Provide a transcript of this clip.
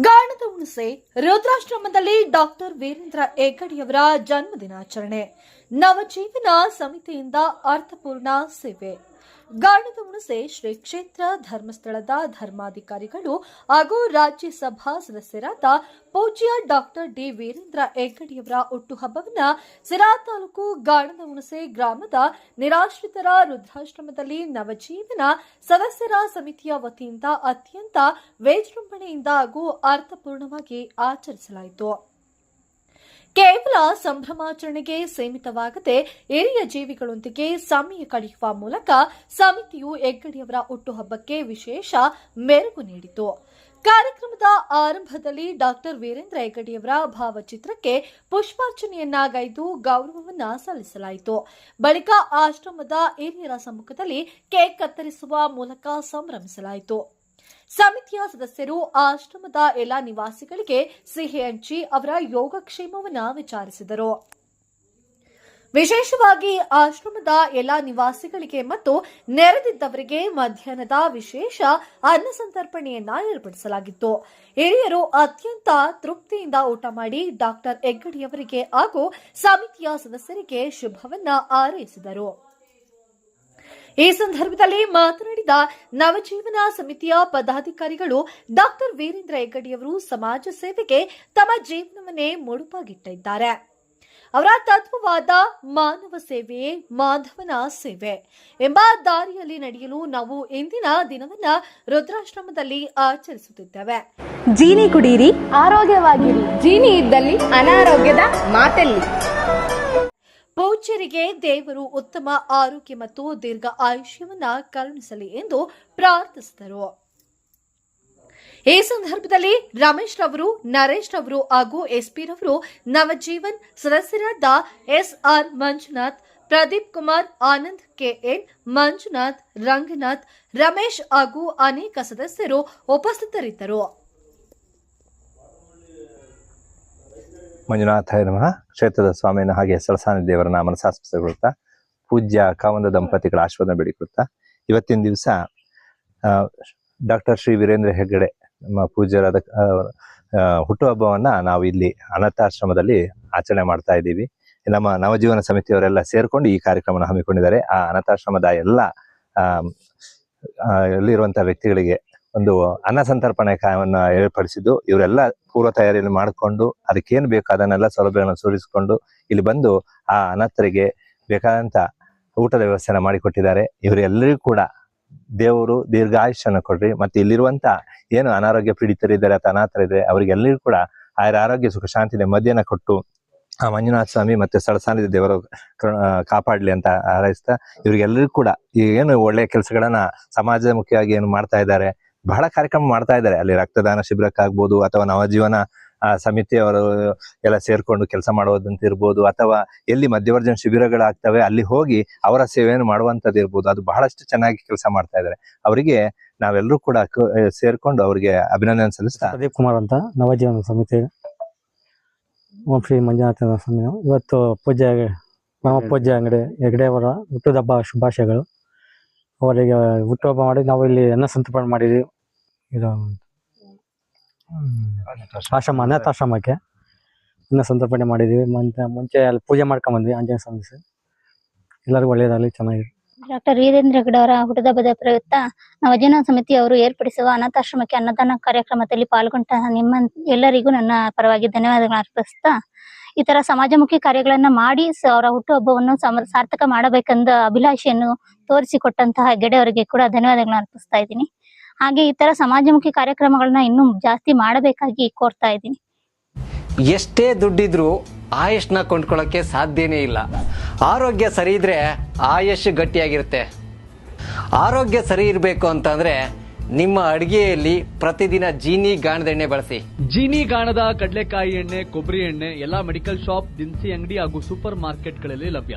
ಗಾಣದ ಹುಣಸೆ ರುದ್ರಾಶ್ರಮದಲ್ಲಿ ಡಾಕ್ಟರ್ ವೀರೇಂದ್ರ ಹೆಗ್ಗಡೆಯವರ ಜನ್ಮದಿನಾಚರಣೆ. ನವಜೀವನ ಸಮಿತಿಯಿಂದ ಅರ್ಥಪೂರ್ಣ ಸೇವೆ. ಗಾಣದ ಹುಣಸೆ ಶ್ರೀ ಕ್ಷೇತ್ರ ಧರ್ಮಸ್ಥಳದ ಧರ್ಮಾಧಿಕಾರಿಗಳು ಹಾಗೂ ರಾಜ್ಯಸಭಾ ಸದಸ್ಯರಾದ ಪೂಜ್ಯ ಡಾಕ್ಟರ್ ಡಿ ವೀರೇಂದ್ರ ಹೆಗ್ಗಡೆಯವರ ಹುಟ್ಟುಹಬ್ಬವನ್ನ ಸಿರಾ ತಾಲೂಕು ಗಾಣದ ಹುಣಸೆ ಗ್ರಾಮದ ನಿರಾಶ್ರಿತರ ರುದ್ರಾಶ್ರಮದಲ್ಲಿ ನವಜೀವನ ಸದಸ್ಯರ ಸಮಿತಿಯ ವತಿಯಿಂದ ಅತ್ಯಂತ ವಿಜೃಂಭಣೆಯಿಂದ ಹಾಗೂ ಅರ್ಥಪೂರ್ಣವಾಗಿ ಆಚರಿಸಲಾಯಿತು. ಕೇವಲ ಸಂಭ್ರಮಾಚರಣೆಗೆ ಸೀಮಿತವಾಗದೆ ಹಿರಿಯ ಜೀವಿಗಳೊಂದಿಗೆ ಸಮಯ ಕಳೆಯುವ ಮೂಲಕ ಸಮಿತಿಯು ಹೆಗ್ಗಡೆಯವರ ಹುಟ್ಟುಹಬ್ಬಕ್ಕೆ ವಿಶೇಷ ಮೆರುಗು ನೀಡಿತು. ಕಾರ್ಯಕ್ರಮದ ಆರಂಭದಲ್ಲಿ ಡಾಕ್ಟರ್ ವೀರೇಂದ್ರ ಹೆಗ್ಗಡೆಯವರ ಭಾವಚಿತ್ರಕ್ಕೆ ಪುಷ್ಪಾರ್ಚನೆಯನ್ನಾಗೈದು ಗೌರವವನ್ನ ಸಲ್ಲಿಸಲಾಯಿತು. ಬಳಿಕ ಆಶ್ರಮದ ಹಿರಿಯರ ಸಮ್ಮುಖದಲ್ಲಿ ಕೇಕ್ ಕತ್ತರಿಸುವ ಮೂಲಕ ಸಂಭ್ರಮಿಸಲಾಯಿತು. ಸಮಿತಿಯ ಸದಸ್ಯರು ಆಶ್ರಮದ ಎಲ್ಲ ನಿವಾಸಿಗಳಿಗೆ ಸಿಹಿ ಹಂಚಿ ಅವರ ಯೋಗಕ್ಷೇಮವನ್ನು ವಿಚಾರಿಸಿದರು. ವಿಶೇಷವಾಗಿ ಆಶ್ರಮದ ಎಲ್ಲ ನಿವಾಸಿಗಳಿಗೆ ಮತ್ತು ನೆರೆದಿದ್ದವರಿಗೆ ಮಧ್ಯಾಹ್ನದ ವಿಶೇಷ ಅನ್ನ ಸಂತರ್ಪಣೆಯನ್ನ ಏರ್ಪಡಿಸಲಾಗಿತ್ತು. ಹಿರಿಯರು ಅತ್ಯಂತ ತೃಪ್ತಿಯಿಂದ ಊಟ ಮಾಡಿ ಡಾಕ್ಟರ್ ಹೆಗ್ಗಡಿಯವರಿಗೆ ಹಾಗೂ ಸಮಿತಿಯ ಸದಸ್ಯರಿಗೆ ಶುಭವನ್ನ ಹಾರೈಸಿದರು. ಈ ಸಂದರ್ಭದಲ್ಲಿ ಮಾತನಾಡಿದ ನವಜೀವನ ಸಮಿತಿಯ ಪದಾಧಿಕಾರಿಗಳು ಡಾಕ್ಟರ್ ವೀರೇಂದ್ರ ಹೆಗ್ಗಡಿಯವರು ಸಮಾಜ ಸೇವೆಗೆ ತಮ್ಮ ಜೀವನವನ್ನೇ ಮುಡುಪಾಗಿಟ್ಟಿದ್ದಾರೆ. ಅವರ ತತ್ವವಾದ ಮಾನವ ಸೇವೆಯೇ ಮಾಧವನ ಸೇವೆ ಎಂಬ ದಾರಿಯಲ್ಲಿ ನಡೆಯಲು ನಾವು ಇಂದಿನ ದಿನವನ್ನ ರುದ್ರಾಶ್ರಮದಲ್ಲಿ ಆಚರಿಸುತ್ತಿದ್ದೇವೆ. ಜೀನಿ ಕುಡಿಯಿರಿ ಆರೋಗ್ಯವಾಗಿರಿ. ಜೀನಿ ಇದ್ದಲ್ಲಿ ಅನಾರೋಗ್ಯದ ಮಾತೆಲ್ಲಿ. ಪೂಜ್ಯರಿಗೆ ದೇವರು ಉತ್ತಮ ಆರೋಗ್ಯ ಮತ್ತು ದೀರ್ಘ ಆಯುಷ್ಯವನ್ನ ಕರುಣಿಸಲಿ ಎಂದು ಪ್ರಾರ್ಥಿಸಿದರು. ಈ ಸಂದರ್ಭದಲ್ಲಿ ರಮೇಶ್ ರವರು, ನರೇಶ್ ರವರು ಹಾಗೂ ಎಸ್ಪಿ ರವರು ನವಜೀವನ್ ಸದಸ್ಯರಾದ ಎಸ್ಆರ್ ಮಂಜುನಾಥ್, ಪ್ರದೀಪ್ ಕುಮಾರ್ ಆನಂದ್, ಕೆಎನ್ ಮಂಜುನಾಥ್, ರಂಗನಾಥ್, ರಮೇಶ್ ಹಾಗೂ ಅನೇಕ ಸದಸ್ಯರು ಉಪಸ್ಥಿತರಿದ್ದರು. ಮಂಜುನಾಥಾಯ ನಮಃ. ಕ್ಷೇತ್ರದ ಸ್ವಾಮಿಯನ್ನು ಹಾಗೆ ಸಳಸಾನಿ ದೇವರ ನಾಮನ ಶಾಸ್ತ್ರಗೊಳ್ತಾ ಪೂಜ್ಯ ಕಾವಂದ ದಂಪತಿಗಳ ಆಶೀರ್ವಾದ ಬೇಡಿಕೊಳ್ತಾ ಇವತ್ತಿನ ದಿವಸ ಡಾಕ್ಟರ್ ಶ್ರೀ ವೀರೇಂದ್ರ ಹೆಗ್ಗಡೆ, ನಮ್ಮ ಪೂಜ್ಯರಾದ ಹುಟ್ಟುಹಬ್ಬವನ್ನ ನಾವು ಇಲ್ಲಿ ಅನಾಥಾಶ್ರಮದಲ್ಲಿ ಆಚರಣೆ ಮಾಡ್ತಾ ಇದ್ದೀವಿ. ನಮ್ಮ ನವಜೀವನ ಸಮಿತಿಯವರೆಲ್ಲ ಸೇರ್ಕೊಂಡು ಈ ಕಾರ್ಯಕ್ರಮವನ್ನು ಹಮ್ಮಿಕೊಂಡಿದ್ದಾರೆ. ಆ ಅನಾಥಾಶ್ರಮದ ಎಲ್ಲ ಅಲ್ಲಿರುವಂತಹ ವ್ಯಕ್ತಿಗಳಿಗೆ ಒಂದು ಅನ್ನ ಸಂತರ್ಪಣೆ ಕಾರ್ಯವನ್ನು ಏರ್ಪಡಿಸಿದ್ದು, ಇವರೆಲ್ಲ ಪೂರ್ವ ತಯಾರಿಯನ್ನು ಮಾಡಿಕೊಂಡು, ಅದಕ್ಕೇನು ಬೇಕು ಅದನ್ನೆಲ್ಲ ಸೌಲಭ್ಯಗಳನ್ನು ಸೂರಿಸಿಕೊಂಡು ಇಲ್ಲಿ ಬಂದು ಆ ಅನಾಥರಿಗೆ ಬೇಕಾದಂತ ಊಟದ ವ್ಯವಸ್ಥೆನ ಮಾಡಿಕೊಟ್ಟಿದ್ದಾರೆ. ಇವರೆಲ್ಲರಿಗೂ ಕೂಡ ದೇವರು ದೀರ್ಘಾಯುಷ್ಯನ ಕೊಡ್ರಿ. ಮತ್ತೆ ಇಲ್ಲಿರುವಂತ ಏನು ಅನಾರೋಗ್ಯ ಪೀಡಿತರಿದ್ದಾರೆ ಅಥವಾ ಅನಾಥರಿದ್ದಾರೆ ಅವರಿಗೆಲ್ಲರಿಗೂ ಕೂಡ ಆಯರ ಆರೋಗ್ಯ, ಸುಖ, ಶಾಂತಿ, ನೆಮ್ಮದಿಯನ್ನ ಕೊಟ್ಟು ಆ ಮಂಜುನಾಥ ಸ್ವಾಮಿ ಮತ್ತೆ ಸ್ಥಳಸಾನಿದ ದೇವರು ಕಾಪಾಡಲಿ ಅಂತ ಹಾರೈಸ್ತಾ, ಇವರಿಗೆಲ್ಲರಿಗೂ ಕೂಡ ಏನು ಒಳ್ಳೆಯ ಕೆಲಸಗಳನ್ನ ಸಮಾಜಮುಖಿಯಾಗಿ ಏನು ಮಾಡ್ತಾ ಇದ್ದಾರೆ ಬಹಳ ಕಾರ್ಯಕ್ರಮ ಮಾಡ್ತಾ ಇದ್ದಾರೆ. ಅಲ್ಲಿ ರಕ್ತದಾನ ಶಿಬಿರಕ್ಕಾಗ್ಬೋದು ಅಥವಾ ನವಜೀವನ ಸಮಿತಿಯವರು ಎಲ್ಲ ಸೇರ್ಕೊಂಡು ಕೆಲಸ ಮಾಡೋದಂತ ಇರ್ಬೋದು ಅಥವಾ ಎಲ್ಲಿ ಮಧ್ಯವರ್ಜನ ಶಿಬಿರಗಳಾಗ್ತವೆ ಅಲ್ಲಿ ಹೋಗಿ ಅವರ ಸೇವೆಯನ್ನು ಮಾಡುವಂಥದ್ದು ಇರ್ಬೋದು. ಅದು ಬಹಳಷ್ಟು ಚೆನ್ನಾಗಿ ಕೆಲಸ ಮಾಡ್ತಾ ಇದ್ದಾರೆ. ಅವರಿಗೆ ನಾವೆಲ್ಲರೂ ಕೂಡ ಸೇರ್ಕೊಂಡು ಅವರಿಗೆ ಅಭಿನಂದನೆ ಸಲ್ಲಿಸ್ತಾ ಪ್ರದೀಪ್ ಕುಮಾರ್ ಅಂತ, ನವಜೀವನ ಸಮಿತಿ. ಶ್ರೀ ಮಂಜುನಾಥ ಸ್ವಾಮಿ. ಇವತ್ತು ಪೂಜೆ ನಮ್ಮ ಪೂಜ್ಯ ಅಂಗಡಿ, ಹೆಗ್ಡೆಯವರ ಹುಟ್ಟುಹಬ್ಬ ಶುಭಾಶಯಗಳು. ಅವರಿಗೆ ಹುಟ್ಟುಹಬ್ಬ ಮಾಡಿ ನಾವು ಇಲ್ಲಿ ಅನ್ನ ಸಂತರ್ಪಣೆ ಮಾಡಿದ್ವಿ. ಇದು ಆಶ್ರಮ ಅನಾಥಾಶ್ರಮಕ್ಕೆ ಇನ್ನ ಸಂತರ್ಪಣೆ ಮಾಡಿದೀವಿ. ಮುಂಚೆ ಮುಂಚೆ ಅಲ್ಲಿ ಪೂಜೆ ಮಾಡ್ಕೊಂಡ್ ಬಂದ್ವಿ ಆಂಜನೇಯ ಸ್ವಾಮಿ ಎಲ್ಲರಿಗೂ ಒಳ್ಳೇದಾಗಲಿ ಚೆನ್ನಾಗಿ ಡಾಕ್ಟರ್ ವೀರೇಂದ್ರ ಗಡ ಅವರ ಹುಟ್ಟುಹಬ್ಬದ ಪ್ರಯುಕ್ತ ಸಮಿತಿ ಅವರು ಏರ್ಪಡಿಸುವ ಅನಾಥಾಶ್ರಮಕ್ಕೆ ಅನ್ನದಾನ ಕಾರ್ಯಕ್ರಮದಲ್ಲಿ ಪಾಲ್ಗೊಂಡ ನಿಮ್ಮ ಎಲ್ಲರಿಗೂ ನನ್ನ ಪರವಾಗಿ ಧನ್ಯವಾದಗಳನ್ನು ಅರ್ಪಿಸ್ತಾ ಈ ತರ ಸಮಾಜಮುಖಿ ಕಾರ್ಯಗಳನ್ನ ಮಾಡಿ ಸ- ಅವರ ಹುಟ್ಟುಹಬ್ಬವನ್ನು ಸಮ- ಸಾರ್ಥಕ ಮಾಡಬೇಕೆಂದ ಅಭಿಲಾಷೆಯನ್ನು ತೋರಿಸಿಕೊಟ್ಟಂತಹ ಗೆಡೆಯವರಿಗೆ ಅವರಿಗೆ ಕೂಡ ಧನ್ಯವಾದಗಳನ್ನು ಅರ್ಪಿಸ್ತಾ ಇದ್ದೀನಿ. ಹಾಗೆ ಈ ತರ ಸಮಾಜಮುಖಿ ಕಾರ್ಯಕ್ರಮಗಳನ್ನ ಇನ್ನೂ ಜಾಸ್ತಿ ಮಾಡಬೇಕಾಗಿ ಕೋರ್ತಾ ಇದ್ದೀನಿ. ಎಷ್ಟೇ ದುಡ್ಡಿದ್ರೂ ಆಯುಷ್ನ ಕೊಂಡ್ಕೊಳ್ಳೋಕೆ ಸಾಧ್ಯನೇ ಇಲ್ಲ. ಆರೋಗ್ಯ ಸರಿ ಇದ್ರೆ ಆಯುಷ್ ಗಟ್ಟಿಯಾಗಿರುತ್ತೆ. ಆರೋಗ್ಯ ಸರಿ ಇರಬೇಕು ಅಂತಂದ್ರೆ ನಿಮ್ಮ ಅಡಿಗೆಯಲ್ಲಿ ಪ್ರತಿದಿನ ಜೀನಿ ಗಾಣದ ಎಣ್ಣೆ ಬಳಸಿ. ಜೀನಿ ಗಾಣದ ಕಡಲೆಕಾಯಿ ಎಣ್ಣೆ ಕೊಬ್ಬರಿ ಎಣ್ಣೆ ಎಲ್ಲಾ ಮೆಡಿಕಲ್ ಶಾಪ್ ದಿನಸಿ ಅಂಗಡಿ ಹಾಗೂ ಸೂಪರ್ ಮಾರ್ಕೆಟ್ಗಳಲ್ಲಿ ಲಭ್ಯ.